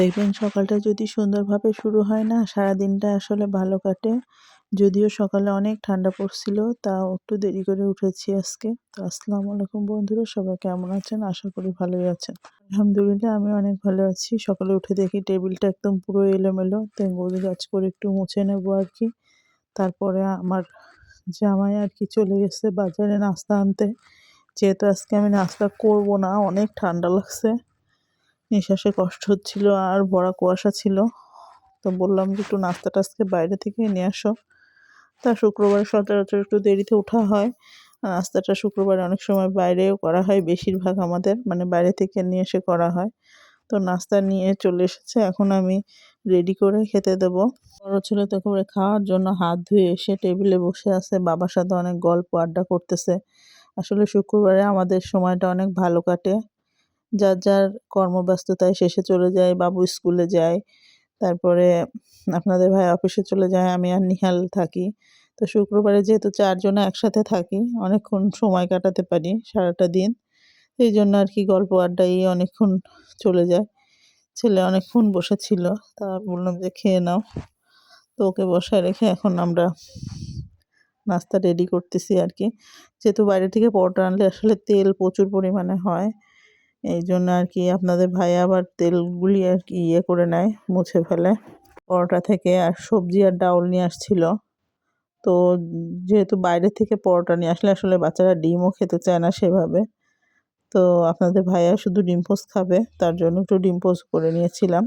দেখবেন সকালটা যদি সুন্দরভাবে শুরু হয় না, সারাদিনটা আসলে ভালো কাটে। যদিও সকালে অনেক ঠান্ডা পড়ছিল, তাও একটু দেরি করে উঠেছি আজকে। তো আসসালামু আলাইকুম বন্ধুরা, সবাই কেমন আছেন? আশা করি ভালোই আছেন। আলহামদুলিল্লাহ, আমি অনেক ভালো আছি। সকালে উঠে দেখি টেবিলটা একদম পুরো এলোমেলো। তাই গোল গাছ করে একটু মুছে নেব আর কি তারপরে আমার জামাই আর কি চলে গেছে বাজারে নাস্তা আনতে। যেহেতু আজকে আমি নাস্তা করব না, অনেক ঠান্ডা লাগছে। নিঃশ্বাসে কষ্ট হচ্ছিল আর বড়া কুয়াশা ছিল। তো বললাম যে, একটু নাস্তা আজকে বাইরে থেকে নিয়ে আসো। তা শুক্রবার সচরাচর একটু দেরিতে ওঠা হয়। নাস্তাটা শুক্রবারে অনেক সময় বাইরেও করা হয়, বেশিরভাগ আমাদের মানে বাইরে থেকে নিয়ে এসে করা হয়। তো নাস্তা নিয়ে চলে এসেছে, এখন আমি রেডি করে খেতে দেব। বড় ছেলে তো করে খাওয়ার জন্য হাত ধুয়ে এসে টেবিলে বসে আছে, বাবার সাথে অনেক গল্প আড্ডা করতেছে। আসলে শুক্রবারে আমাদের সময়টা অনেক ভালো কাটে। যার যার কর্মব্যস্ততায় শেষে চলে যায়, বাবু স্কুলে যায়, তারপরে আপনাদের ভাই অফিসে চলে যায়, আমি আর নিহাল থাকি। তো শুক্রবারে যেহেতু চারজনে একসাথে থাকি, অনেকক্ষণ সময় কাটাতে পারি সারাটা দিন, এই জন্য আর কি গল্প আড্ডাই অনেকক্ষণ চলে যায়। ছেলে অনেকক্ষণ বসেছিল, তা বললাম যে খেয়ে নাও। তো ওকে বসায় রেখে এখন আমরা নাস্তা রেডি করতেছি আর কি। যেহেতু বাইরে থেকে পরোটা আনলে আসলে তেল প্রচুর পরিমাণে হয় এই জন্য আর কি আপনাদের ভাই আবার তেলগুলি আর কি ইয়ে করে নেয়, মুছে ফেলে। পরোটা থেকে আর সবজি আর ডাউল নিয়ে আসছিল। তো যেহেতু বাইরে থেকে পরোটা নিয়ে আসলে আসলে বাচ্চারা ডিমও খেতে চায় না সেভাবে। তো আপনাদের ভাইয়া শুধু ডিম পোস্ট খাবে, তার জন্য একটু ডিম পোস্ট করে নিয়েছিলাম।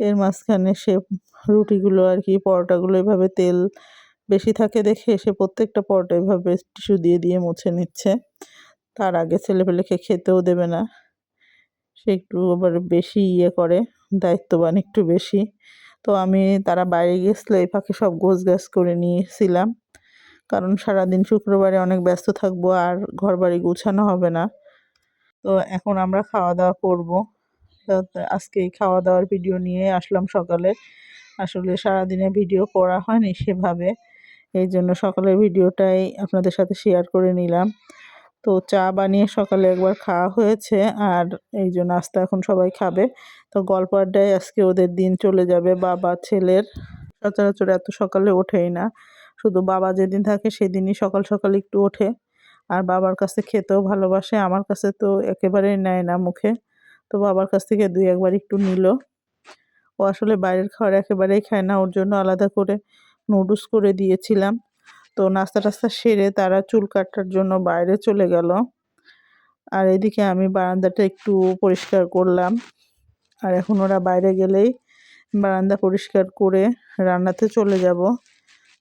এর মাঝখানে সে রুটিগুলো আর কি, পরোটাগুলো এভাবে তেল বেশি থাকে দেখে সে প্রত্যেকটা পরোটা এভাবে টিস্যু দিয়ে দিয়ে মুছে নিচ্ছে। তার আগে ছেলেপেলেকে খেতেও দেবে না। সে একটু আবার বেশি ইয়ে করে, দায়িত্ববান একটু বেশি। তো আমি তারা বাইরে গেছিল, এই ফাঁকে সব গোছ গাছ করে নিয়েছিলাম। কারণ সারাদিন শুক্রবারে অনেক ব্যস্ত থাকব আর ঘর বাড়ি গুছানো হবে না। তো এখন আমরা খাওয়া দাওয়া করব আজকে এই খাওয়া দাওয়ার ভিডিও নিয়ে আসলাম সকালে। আসলে সারাদিনে ভিডিও করা হয়নি সেভাবে। এই জন্য সকালের ভিডিওটাই আপনাদের সাথে শেয়ার করে নিলাম। তো চা বানিয়ে সকালে একবার খাওয়া হয়েছে আর এই যে নাস্তা এখন সবাই খাবে। তো গল্প আড্ডায় আজকে ওদের দিন চলে যাবে, বাবা, ছেলের। সচরাচর এত সকালে ওঠেই না। শুধু বাবা যেদিন থাকে সেদিনই সকাল সকাল একটু ওঠে। আর বাবার কাছে খেতেও ভালোবাসে, আমার কাছে তো একেবারেই নেয় না মুখে। তো বাবার কাছ থেকে দুই একবার একটু নিল। ও আসলে বাইরের খাবার একেবারেই খায় না, ওর জন্য আলাদা করে নুডলস করে দিয়েছিলাম। তো নাস্তা টাস্তা সেরে তারা চুল কাটার জন্য বাইরে চলে গেল। আর এদিকে আমি বারান্দাটা একটু পরিষ্কার করলাম। আর এখন ওরা বাইরে গেলেই বারান্দা পরিষ্কার করে রান্নাতে চলে যাব।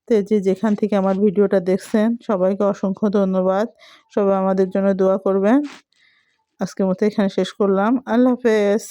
তো যে যেখান থেকে আমার ভিডিওটা দেখছেন, সবাইকে অসংখ্য ধন্যবাদ। সবাই আমাদের জন্য দোয়া করবেন। আজকের মতো এখানে শেষ করলাম। আল্লাহ হাফেজ।